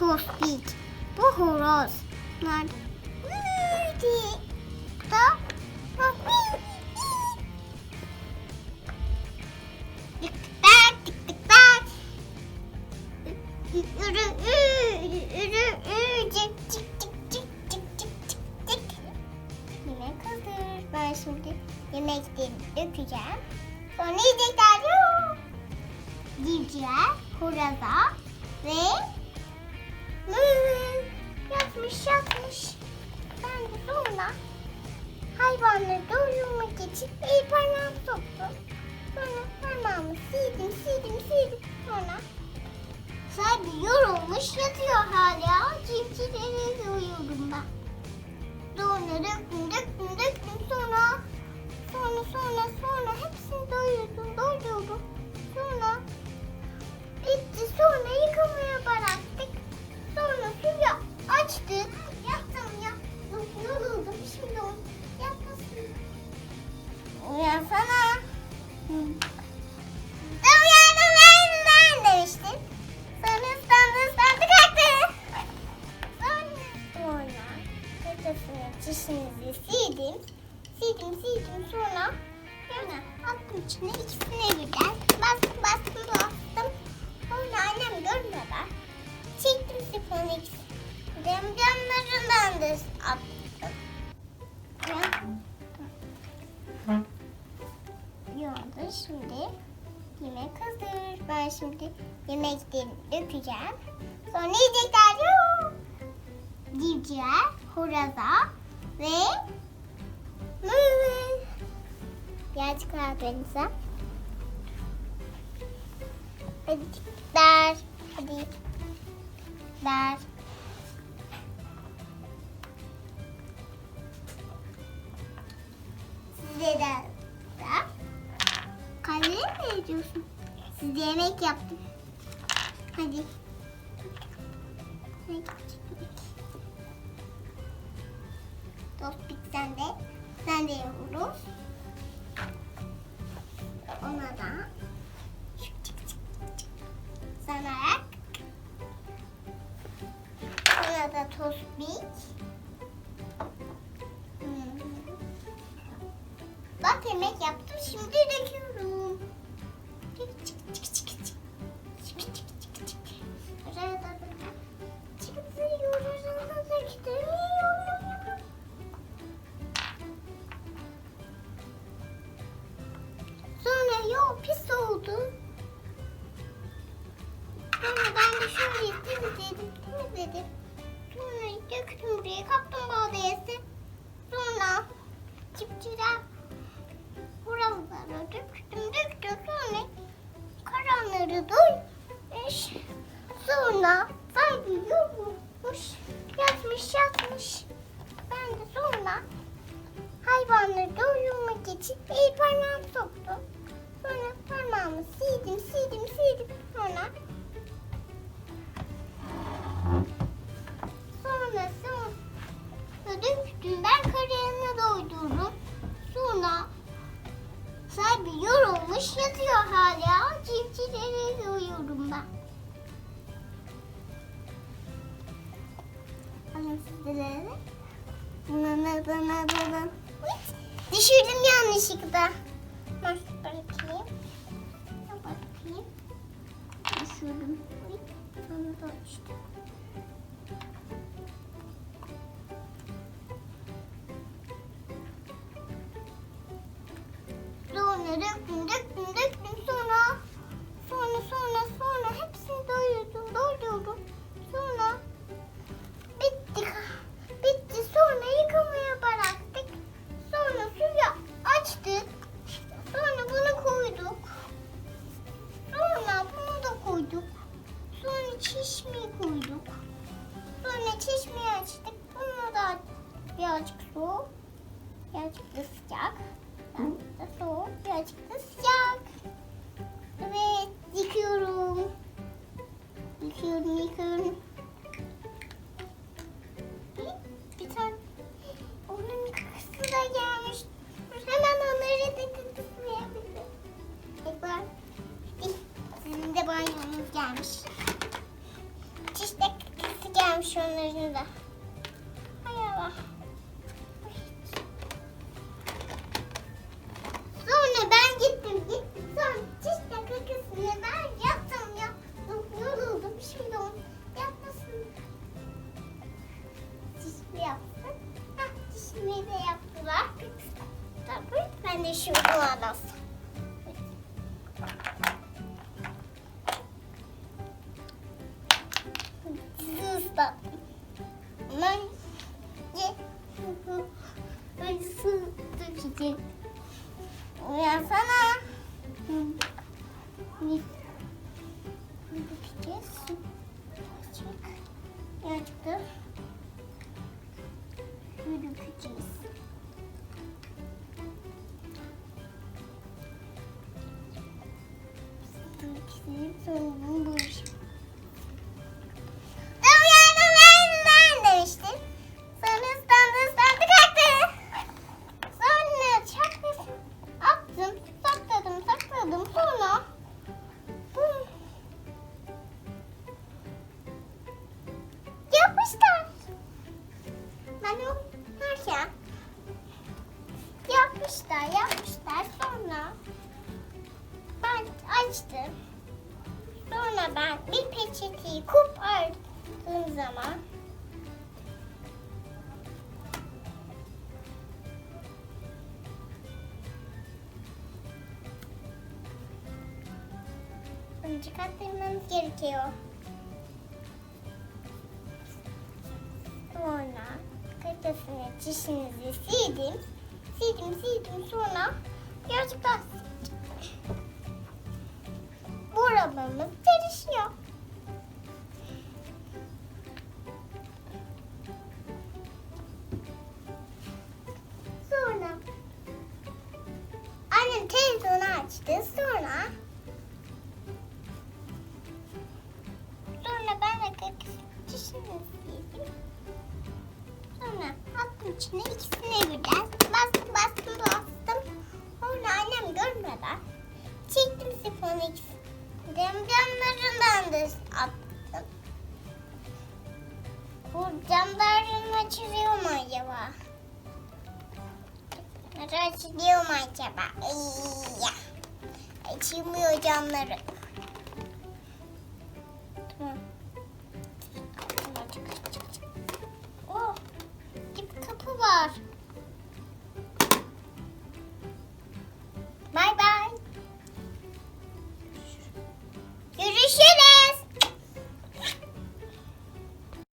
tospik. Bu horoz. Bunlar da Ben şimdi yemekleri dökeceğim. Sonra yiyecekler. Yok. Civciğer, ve mı yatmış yatmış. Ben de sonra hayvanları doyurmak için bir parmağımı soktum. Sonra parmağımı sildim sildim sildim. Sonra sahibi yorulmuş yatıyor hala. Civcivleri doyurdum ben. Uyansana. Hı. Uyandım ben, ben demiştim. Sonra ıslandı ıslandı kalktı. Sonra kocasını çişinizi sildim. Sildim sildim sonra sonra attım içine ikisine birden bastım bastım bastım. Sonra annem görmeden çektim sifonu ikisini. Cam camlarından da attım. Ya. Şimdi yemek hazır. Ben şimdi yemekleri dökeceğim. Sonra yiyecekler yok civcivler, horoza ve mı. Birazcık rahat denize. Hadi der. Hadi. Der. Ediyorsun? Size yemek yaptım. Hadi. Tospik sen de. Sen de yavrum. Ona da. Sanarak. Ona da tospik. Hmm. Bak yemek yaptım. Şimdi döküyorum. Sonra yok pis oldu. Sonra ben de şöyle temizledim, temizledim. Sonra döktüm buraya kaplumbağa diyesi. Sonra çipçiler doymuş. Sonra sahibi yorulmuş, yatmış yatmış. Ben de sonra hayvanları doyurmak için bir parmağımı soktum. Sonra parmağımı sildim, sildim, sildim. Sonra sonra sonra döktüm. Ben karayana doydurdum. Sonra sahibi Yamuş yatıyor hala. Civcivlere uyuyorum ben. Düşürdüm yanlışlıkla. Nasıl? Bakayım. Düşürdüm. Sonra da işte. Sonra döktüm, döktüm. Sonra, sonra, sonra, sonra hepsini doyurdum, doyurdum. Sonra bitti. Bitti. Sonra yıkamaya bıraktık. Sonra suyu açtık. Sonra bunu koyduk. Sonra bunu da koyduk. Sonra çeşmeyi koyduk. Sonra çeşmeyi açtık. Bunu da birazcık soğuk. Birazcık da sıcak. Soğuk. Birazcık da sıcak. Evet yıkıyorum. Yıkıyorum yıkıyorum. Bir tane onun kısı da gelmiş. Hemen onları da kısmayabilirim. Tekrar. Sizin de banyonuz gelmiş. Çiş de Sileceğim şunlarını da. Islattım. Ben ben su dökeceğim. Uyansana. Ne? Ne peçeteyi kopardığım zaman bunu çıkartmamız gerekiyor. Sonra kakasını çişinizi sildim. Sildim sildim sonra birazcık daha bu arabamız çalışıyor. İçine ikisini birden bastım bastım bastım. Sonra annem görmeden çektim sifonu ikisini. Camlarından da attım. Bu camların açılıyor mu acaba? Nasıl açılıyor mu acaba? Eyya. Açılmıyor camları.